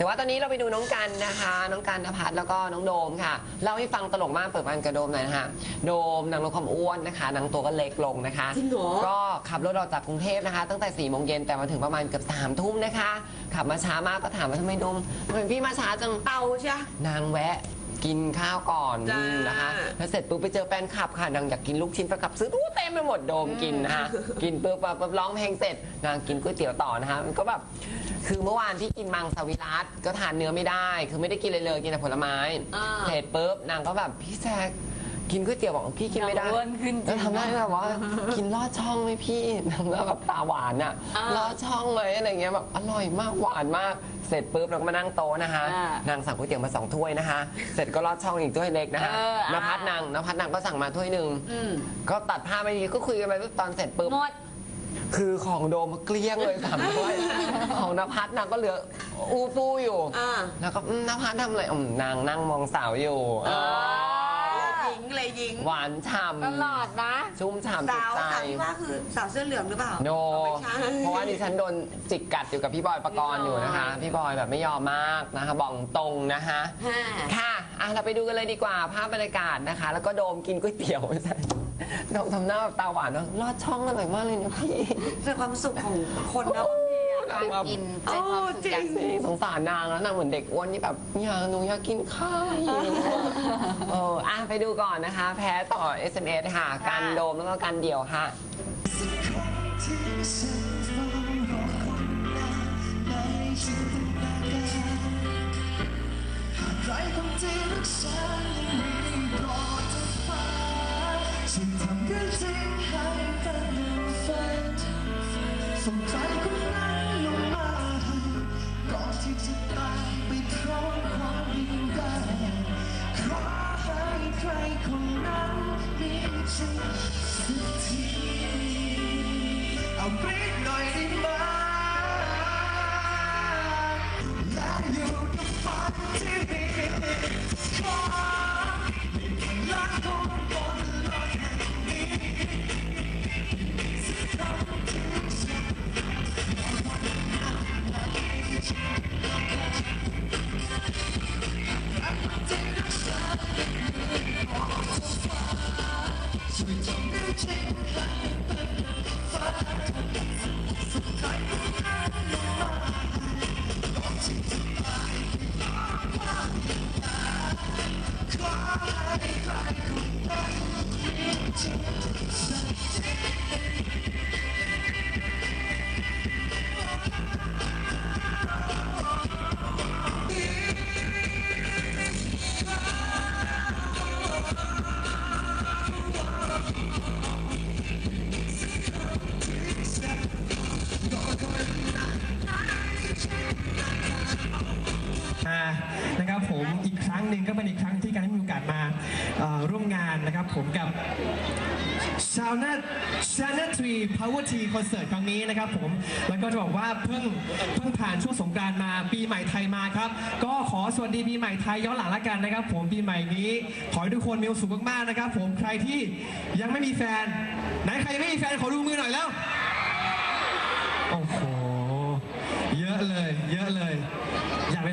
แต่ว่าตอนนี้เราไปดูน้องกันนะคะ น้องกันนภัสแล้วก็น้องโดมค่ะเล่าให้ฟังตลกมากเปิดบ้านกับโดมหน่อยนะคะโดมนางลดความอ้วนนะคะนางตัวก็เล็กลงนะคะจริงเหรอ ก็ขับรถออกจากกรุงเทพนะคะ ตั้งแต่4ี่โมงเย็นแต่มาถึงประมาณเกือบสามทุ่มนะคะ ขับมาช้ามากก็ถามว่าทำไมโดมทำไมพี่มาช้าจังเตาใช่นางแวะกินข้าวก่อนจ้า นะคะแล้วเสร็จปุ๊บไปเจอแฟนคลับค่ะนางอยากกินลูกชิ้นแฟนคลับซื้อตู้เต็มไปหมดโดมกินนะคะกินปุ๊บปุ๊บร้องเพลงเสร็จนางกินก๋วยเตี๋ยวต่อนะคะมันก็แบบ คือเมื่อวานที่กินมังสวิรัตก็ทานเนื้อไม่ได้ คือไม่ได้กินเลยเลยกินแต่ผลไม้อ่า เสร็จปุ๊บนางก็แบบพี่แซกกินก๋วยเตี๋ยวบอกพี่กินไม่ได้นางอ้วนขึ้นจริง แล้วทำได้แบบว่า กินลอดช่องไหมพี่นางก็แบบตาหวานอะอ่าลอดช่องไหมอะไรเงี้ยแบบอร่อยมากหวานมาก เสร็จปุ๊บเราก็มานั่งโต๊ะนะคะ อ่านางสั่งก๋วยเตี๋ยวมาสองถ้วยนะคะ เสร็จก็ลอดช่องอีกถ้วยเล็กนะคะเอออะนภัสนางนภัสนางก็สั่งมาถ้วยหนึ่งอืมก็ตัดผ้าพไม่ดีก็คุยกันไปปุ๊บตอนเสร็จปุ๊บหมด คือของโดมเกลี้ยงเลยสามถ้วยของนภัสนางก็เหลืออูฟูอยู่ อ่าแล้วก็อืมนภัสทำอะไรอืมนางนั่งมองสาวอยู่เออหญิงเลยหญิง หวานฉ่ตลอดนะำชุ่มฉ่ำจิสาตวใจ สาวที่ว่าคือสาวเสื้อเหลืองหรือเปล่าโน ไม่ใช่ เพราะว่าดิฉันโดนจิกกัดอยู่กับพี่บอยประกรณ์อยู่นะคะ พี่บอยแบบไม่ยอมมากนะคะบอกตรงนะคะห้าค่ะอะเราไปดูกันเลยดีกว่าภาพบรรยากาศนะคะ แล้วก็โดมกินก๋วยเตี๋ยวไม่ใช่ โดมทำหน้าแบบตาหวานเนาะลอดช่องอร่อยมากเลยนะพี่เป็นความสุขของคนนะการกินเป็นความสุขอย่างจริงสงสารนางแล้วนางเหมือนเด็กอ้วนที่แบบอยากหนูอยากกินข้าวเอออะไปดูก่อนนะคะ แพ้ต่อ SMS ค่ะ การโดมแล้วก็การเดี่ยวค่ะ ใครคนที่รักฉันยังมี นทำเรื่องจริงให้เป็นหนึ่งฝันส่งใจคนนั้นลงมาก่อยได้ไหม หนึ่งก็เป็นอีกครั้งที่การได้มีโอกาสมาร่วมงานนะครับผมกับชาวนาชาวนาทรีพาวเวอร์ทีคอนเสิร์ตครั้งนี้นะครับผม แล้วก็จะบอกว่าเพิ่งเพิ่งผ่านช่วงสงกรานมาปีใหม่ไทยมาครับ ก็ขอสวัสดีปีใหม่ไทยย้อนหลังละกันนะครับ ผมปีใหม่นี้ ขอให้ทุกคนมีความสุขมากๆนะครับ ผมใครที่ยังไม่มีแฟน ไหนใครยังไม่มีแฟนขอดูมือหน่อยแล้ว โอ้โห เยอะเลย เยอะเลย อยากไป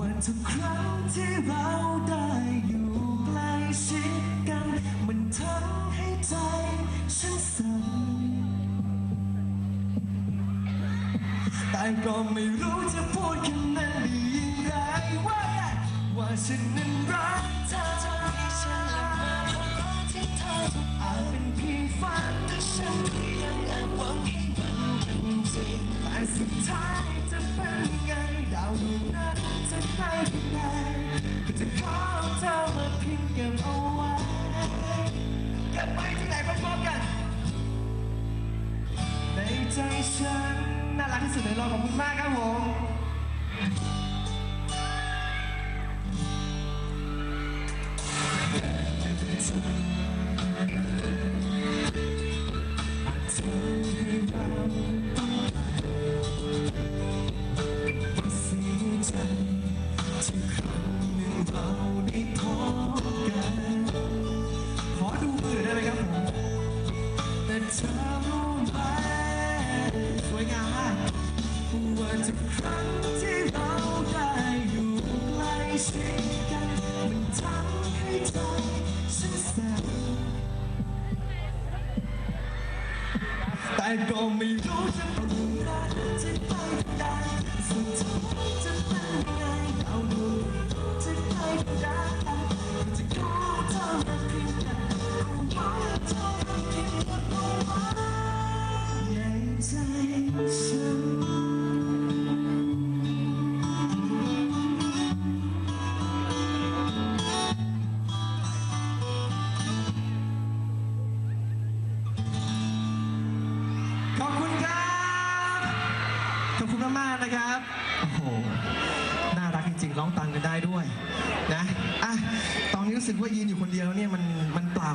ว่าทุกครั้งที่เราได้อยู่ใกล้ชิดกัน มันทำให้ใจฉันสั่นแต่ก็ไม่รู้จะพูดคำนั้นได้ย่างไรว่าว่าฉันนั้นรักเธอจะมีฉันและมาหาที่เธออาจเป็นเพียงฝันแต่ฉันยังแอบหวังให้มันเป็นจริงแต่สุดท้ายจะเป็นไง อยู่นั้นจะใครที่ไหนก็จะขอเอาเธอมาพิมพ์เก็บเอาไว้เก็บไว้ที่ไหนพร้อมๆกัน ในใจฉันน่ารักที่สุดในโลกขอบคุณมากครับผม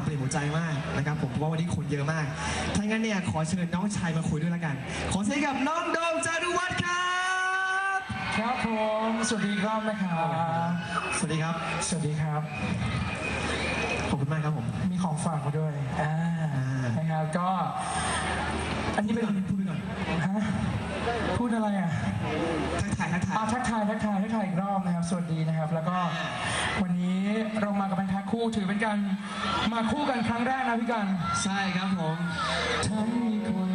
เปล่าเปลี่ยนหัวใจมากนะครับผมเพราะว่าวันนี้คนเยอะมากถ้างั้นเนี่ยขอเชิญน้องชายมาคุยด้วยละกัน ขอเสียงกับน้องโดมจารุวัฒน์ครับ ครับผม สวัสดีอีกรอบนะครับสวัสดีครับ สวัสดีครับ ขอบคุณมากครับผม มีของฝากมาด้วยอ่าอ่านนะครับก็ อันนี้พูดเป็ไปนก่อนพูดไปก่อนฮะ พูดอะไรอะทักทายทักทายอาทักทายทักทายทักทายอีกรอบนะครับ สวัสดีนะครับ แล้วก็วันนี้เรามากับเป็นแพ็คคู่ถือเป็นการมาคู่กันครั้งแรกนะพี่กัน ใช่ครับผมทั้งมีคนเป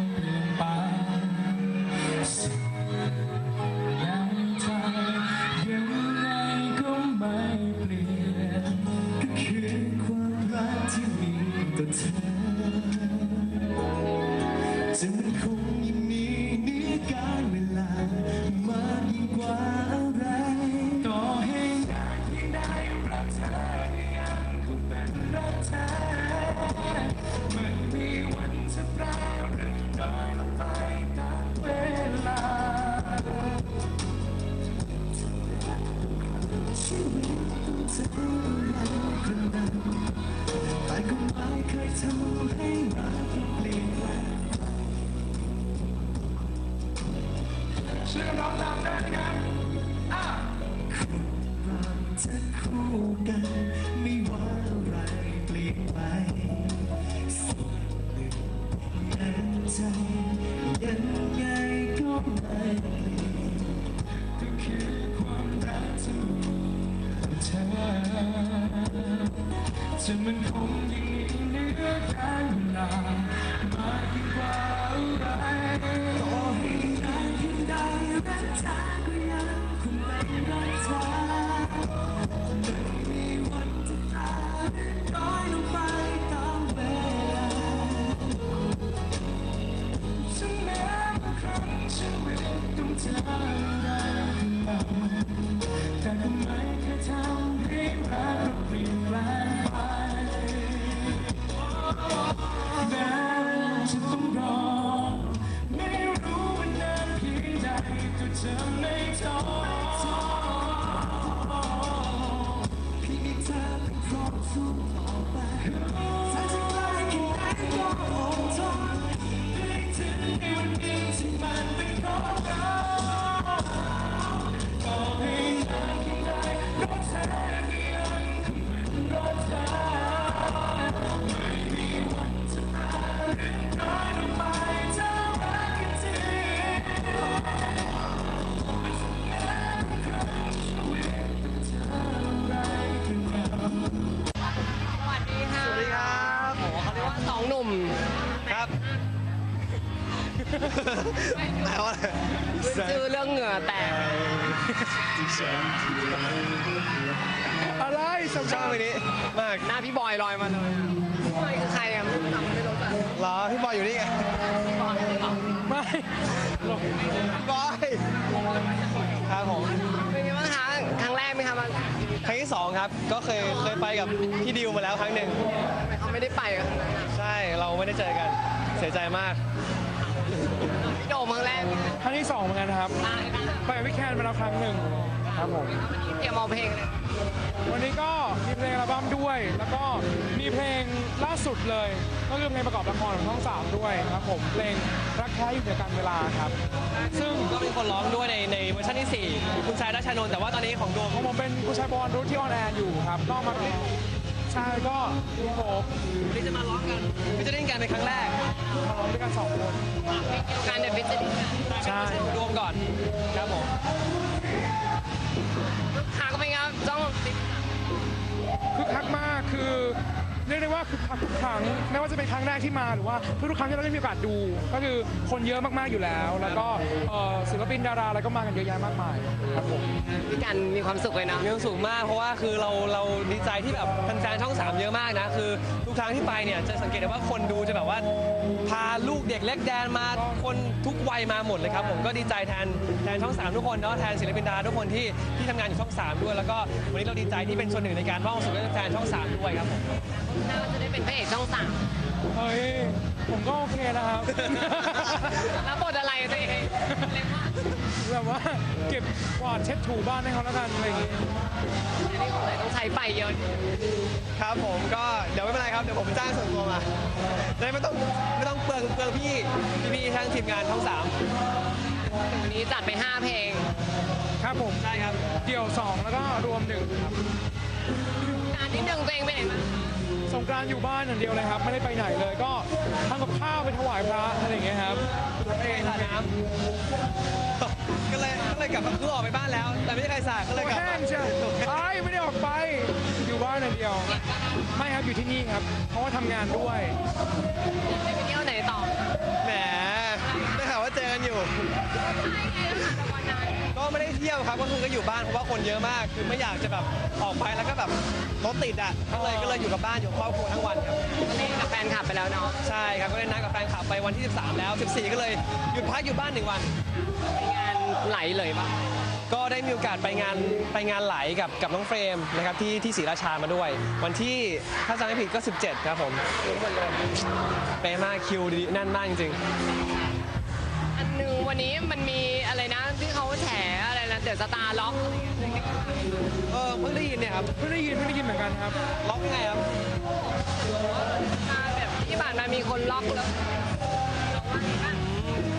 ลี่ยน จะมันคง อะไรชอบชอบเพลงนี้มากหน้าพี่บอยลอยมาเลยพี่บอยคือใครอะไม่รู้ไม่รู้จักเหรอพี่บอยอยู่นี่ไงไม่พี่บอยครับผมเป็นไงบ้างคะครั้งแรกไหมคะมาครั้งที่สองครับก็เคยเคยไปกับพี่ดิวมาแล้วครั้งหนึ่งทำไมเขาไม่ได้ไปอะใช่เราไม่ได้เจอกันเสียใจมากพี่โดมครั้งแรกครั้งที่สองเหมือนกันนะครับ ตายนะไปกับพี่แคนมาแล้วครั้งหนึ่ง ครับผมเตรียมเอาเพลงเลยวันนี้ก็มีเพลงอัลบั้มด้วย แล้วก็มีเพลงล่าสุดเลย ก็คือเพลงประกอบละครของช่องสามด้วยครับผม เพลงรักแท้อยู่ในการเวลาครับ ซึ่งก็เป็นคนร้องด้วยในในเวอร์ชันที่ 4 คุณชายรัชชานนท์แต่ว่าตอนนี้ของโดมของผมเป็นผู้ชายบอลรู้ที่ออนแอร์อยู่ครับก็มาใช่ก็มีผมวันนี้จะมาร้องกันพิจารณากันเป็นครั้งแรกมาร้องด้วยกันสองคนเพลงเดียวกันเดี๋ยวพิจิตรใช่รวมก่อนครับผม คักไหมครับจ้องคึกคักมากคือ เรียกได้ว่าคึกคักทุกครั้งไม่ว่าจะเป็นครั้งแรกที่มาหรือว่าทุกๆครั้งที่เราได้มีโอกาสดู ก็คือคนเยอะมากๆอยู่แล้ว แล้วก็เอ่อศิลปินดาราอะไรก็มากันเยอะแยะมากมายครับผม พี่กันมีความสุขเลยนะ มีความสุขมากเพราะว่าคือเราเราดีใจที่แบบแฟนๆช่อง 3 เยอะมากนะ คือทุกครั้งที่ไปเนี่ยจะสังเกตได้ว่าคนดูจะแบบว่า พาลูกเด็กเล็กแดนมาคนทุกวัยมาหมดเลยครับผมก็ดีใจแทนแทนช่อง 3 ทุกคนเนาะแทนศิลปินดาราทุกคนที่ที่ทำงานอยู่ช่อง 3 ด้วย แล้วก็วันนี้เราดีใจที่เป็นส่วนหนึ่งในการมอบความสุขให้แฟนช่อง 3 ด้วยครับผมน่าจะได้เป็นพระเอกช่องสามเฮ้ยผมก็โอเคนะครับแล้วบทอะไรตัวเองเล็กมากแบบว่าเก็บกวาดเช็ดถูบ้านให้เขาแล้วกันอะไรอย่างงี้อันนี้ผมเลยต้องใช้ไฟเยอะครับผมก็เดี๋ยวไม่เป็นไรครับเดี๋ยวผมจ้างส่วนตัวมาจะได้ไม่ต้องไม่ต้องเปลืองเปลืองพี่พี่พี่ๆทั้งทีมงานช่องสามวันนี้จัดไป 5 เพลง ครับผมใช่ครับ เดี่ยวสองแล้วก็รวมหนึ่งครับงานที่หนึ่งตัวเองไปไหนมา สงกรานต์อยู่บ้านอย่างเดียวเลยครับ ไม่ได้ไปไหนเลยก็ทำกับข้าวไปถวายพระอะไรอย่างเงี้ยครับไม่ได้สาดน้ำก็เลยก็เลยกลับคือออกไปบ้านแล้ว แต่ไม่ใช่ใครสาดก็เลยกลับแห้งเชียวไอ้ไม่ได้ออกไปอยู่บ้านอย่างเดียว ไม่ครับอยู่ที่นี่ครับ เพราะว่าทำงานด้วยไปเที่ยวไหนต่อแหมได้ข่าวว่าเจอกันอยู่ก็ไม่ได้เที่ยวครับก็คือก็อยู่บ้านเพราะว่าคนเยอะมาก คือไม่อยากจะแบบออกไปแล้วก็แบบรถติดอะก็เลยก็เลยอยู่กับบ้านอยู่กับครอบครัวทั้งวันครับนี่กับแฟนคลับไปแล้วเนาะใช่ครับก็ได้นัดกับแฟนคลับไปวันที่ 13 แล้ว 14 ก็เลยหยุดพักอยู่บ้านหนึ่งวัน ไปงานไหลเลยปะก็ได้มีโอกาสไปงานไปงานไหลกับกับน้องเฟรมนะครับที่ที่ศรีราชามาด้วย วันที่ถ้าจำไม่ผิดก็ 17 ครับผมเป๊ะมากคิวดีแน่นมากจริงอันหนึงวันนี้มันมีอะไรนะที่ เขาแฉอะไรนะเดี๋ยวสตาร์ล็อกอะไรเงี้ยๆเออเพิ่งได้ยินเนี่ยครับเพิ่งได้ยินเพิ่งได้ยินเหมือนกันครับ ล็อกยังไงครับมาแบบที่ผ่านมามีคนล็อกแล้ว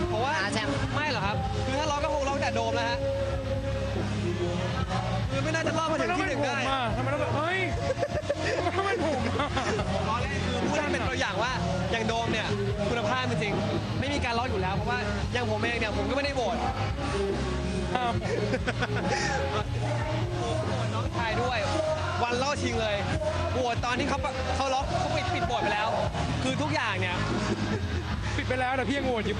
เพราะว่าหาแชมป์ไม่หรอกครับ คือถ้าล็อกก็คงล็อกแต่โดมแล้วฮะคือไม่น่าจะรอดมาถึงทำไมที่ต้องหเป็นผมนึ่งได้อะทำไมต้องแบบเฮ้ยทำไมต้องเป็นผมอะล้อเล่นคือพูดให้เป็นตัวอย่างว่าอย่างโดมเนี่ยคุณภาพจริงๆไม่มีการล็อกอยู่แล้วเพราะว่าอย่างผมเองเนี่ยผมก็ไม่ได้โหวต ครับโหวตน้องชายด้วย วันล่อชิงเลยโหวตตอนที่เขาปะเขาล็อกเขาปิดปิดโหวตไปแล้ว คือทุกอย่างเนี่ย ปิดไปแล้วแต่พี่ยังโหวตอยู่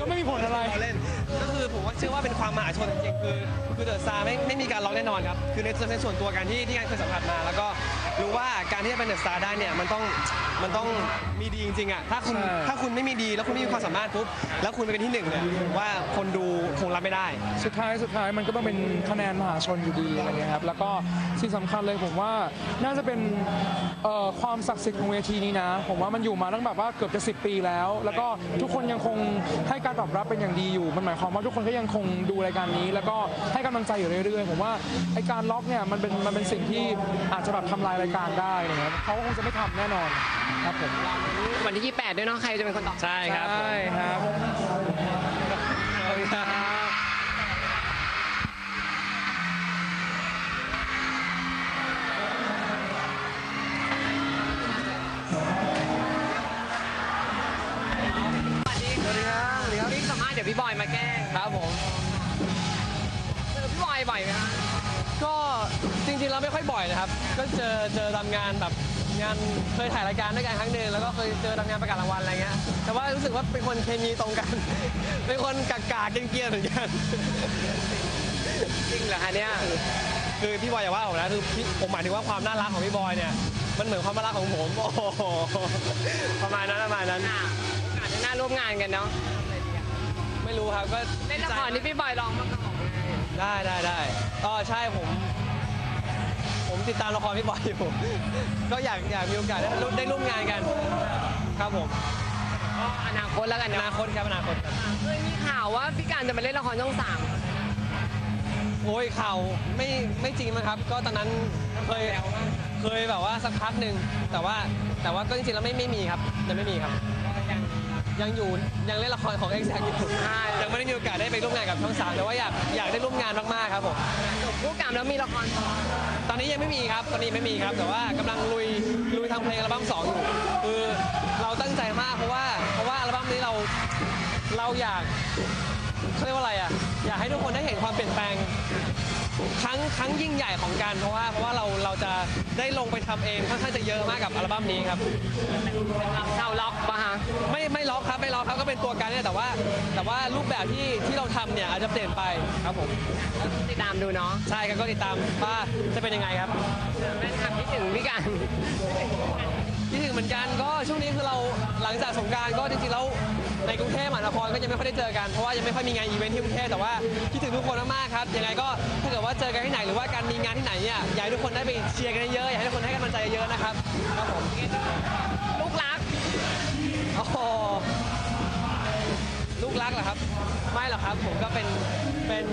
ก็ไม่มีผลอะไร เราเล่นก็คือผมว่าเชื่อว่าเป็นความมหาชนจริงๆคือคือเดอะซาไม่ไม่มีการล็อกแน่นอนครับ คือในในส่วนตัวการที่ที่การเคยสัมผัสมา แล้วก็ รู้ว่าการที่จะเป็นเดอะซาได้เนี่ยมันต้องมันต้องมีดีจริงๆอะถ้าคุณใช่ ถ้าคุณไม่มีดีแล้วคุณไม่มีความสามารถปุ๊บแล้วคุณไปเป็นที่หนึ่งเนี่ยผมว่าคนดูคงรับไม่ได้ สุดท้ายสุดท้ายมันก็ต้องเป็นคะแนนมหาชนอยู่ดีอะไรเงี้ยครับแล้วก็สิ่งสำคัญเลยผมว่าน่าจะเป็นเอ่อความศักดิ์สิทธิ์ของเวทีนี้นะ ผมว่ามันอยู่มาตั้งแบบว่าเกือบจะ 10 ปีแล้ว แล้วก็ทุกคนยังคงให้การตอบรับเป็นอย่างดีอยู่มันหมายความว่าทุกคนก็ยังคงดูรายการนี้ แล้วก็ให้กำลังใจอยู่เรื่อยๆ ผมว่าไอการล็อกเนี่ยมันเป็นมันเป็นสิ่งที่อาจจะแบบทำลายรายการได้อะไรเงี้ยเขาคงจะไม่ทำแน่นอนครับผมวันที่ 28 ด้วยเนาะใครจะเป็นคนตอบ ใช่ครับผมใช่ครับขอบคุณครับสวัสดีค่ะสวัสดีครับสวัสดีครับ นี่สัมภาษณ์เดี๋ยวพี่บอยมาแกล้งครับผมเจอพี่บอยบ่อยไหมคะ ก็จริงๆเราไม่ค่อยบ่อยนะครับ ก็เจอเจอตามงานแบบงานเคยถ่ายรายการด้วยกันครั้งหนึ่งแล้วก็เคยเจอตามงานประกาศรางวัลอะไรเงี้ยแต่ว่ารู้สึกว่าเป็นคนเคมีตรงกัน เป็นคนกากาเกรียนๆเหมือนกันจริงเหรอคะเนี่ยคือพี่บอยอย่าว่าผมนะคือพี่ผมหมายถึงว่าความน่ารักของพี่บอยเนี่ยมันเหมือนความน่ารักของผมโอ้โหประมาณนั้นประมาณนั้นค่ะโอกาสหน้าร่วมงานกันเนาะไม่รู้ครับก็เล่นละครที่พี่บอยร้องมาก่อน ได้ได้ได้ก็ใช่ผม ผมติดตามละครพี่บอยอยู่ ก็อยากอยากมีโอกาสได้ร่วมได้ร่วมงานกัน ครับผมก็อนาคตแล้วกันอเนาะนาคตครับอนาคตครับเคยมีข่าวว่าพี่การจะมาเล่นละครช่องสามโอ้ยข่าวไม่ไม่จริงมั้งครับ ก็ตอนนั้นเคยเคยแบบว่าสักพักหนึ่งแต่ว่าแต่ว่าก็จริงๆแล้วไม่ไม่มีครับยังไม่มีครับ ยังอยู่ยังเล่นละครของเอ็กซ์อยู่ยังไม่ได้มีโอกาสได้ไปร่วมงานกับช่องสามแต่ว่าอยากอยากได้ร่วมงานมากๆครับผมจบคู่กรรมแล้วมีละครต่อตอนนี้ยังไม่มีครับตอนนี้ไม่มีครับ แต่ว่ากำลังลุยลุยทำเพลงอัลบั้มสองอยู่คือเราตั้งใจมากเพราะว่าเพราะว่าอัลบั้มนี้เราเราอยากเขาเรียกว่าอะไรอะอยากให้ทุกคนได้เห็นความเปลี่ยนแปลงค รั้งครั้งยิ่งใหญ่ของกันเพราะว่าเพราะว่าเราเราจะได้ลงไปทำเองค่อนข้างจะเยอะมากกับอัลบั้มนี้ครับเช่าล็อกปะฮะไม่ไม่ล็อกครับไม่ล็อกครับก็เป็นตัวกันเนี่ยแต่ว่า แต่ว่ารูปแบบที่ที่เราทำเนี่ยอาจจะเปลี่ยนไปครับผมติดตามดูเนาะใช่ครับก็ติดตามว่าจะเป็นยังไงครับ แม่ทำคิดถึงพี่การคิดถึงเหมือนกันก็ช่วงนี้คือเราหลังจากสงกรารก็จริงๆแล้ว ในกรุงเทพมหานครก็ยังไม่ค่อยได้เจอกันเพราะว่ายังไม่ค่อยมีงานอีเวนท์ที่กรุงเทพแต่ว่าคิดถึงทุกคนมากๆครับยังไงก็ถ้าเกิดว่าเจอกันที่ไหนหรือว่าการมีงานที่ไหนเนี่ยอยากให้ทุกคนได้ไปเชียร์กันเยอะอยากให้ทุกคนให้กำลังใจเยอะนะครับครับผมลูกรักโอ้โหลูกรักเหรอครับ ไม่หรอกครับผมก็เป็นเป็น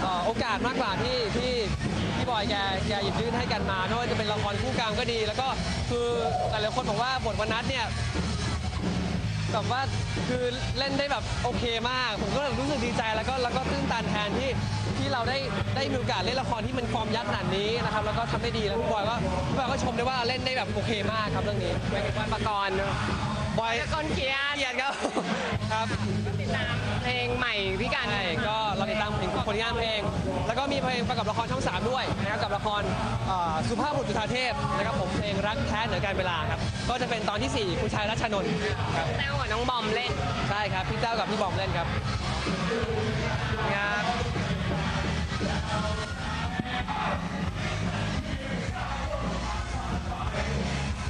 เอ่อโอกาสมากกว่าที่ที่พี่บอยแกแกหยิบยื่นให้กันมาไม่ว่าจะเป็นละครคู่กลางก็ดี แล้วก็คือหลายๆคนบอกว่าบทวันนัทเนี่ย แบบว่าคือเล่นได้แบบโอเคมาก ผมก็รู้สึกดีใจแล้วก็แล้วก็ตื้นตันแทนที่ที่เราได้ได้มีโอกาสเล่นละครที่มันฟอร์มยักษ์ขนาดนี้นะครับแล้วก็ทำได้ดีแล้วพี่บอยก็พี่บอยก็ชมได้ว่าเล่นได้แบบโอเคมากครับเรื่องนี้บอยประกรณ์เน บอยประกรณ์เกียรติเกียรติครับ ครับติดตามเพลงใหม่พี่การใช่ก็เราติดตามถึงผลงานเพลง แล้วก็มีเพลงประกอบละครช่อง 3 ด้วยนะครับกับละครเอ่อสุภาพบุรุษจุฑาเทพนะครับผมเพลงรักแท้เหนือการเวลาครับ ก็จะเป็นตอนที่ 4 คุณชายรัชนนท์ครับแต้วกับน้องบอมเล่น ใช่ครับ พี่เต้ากับพี่บอมเล่นครับ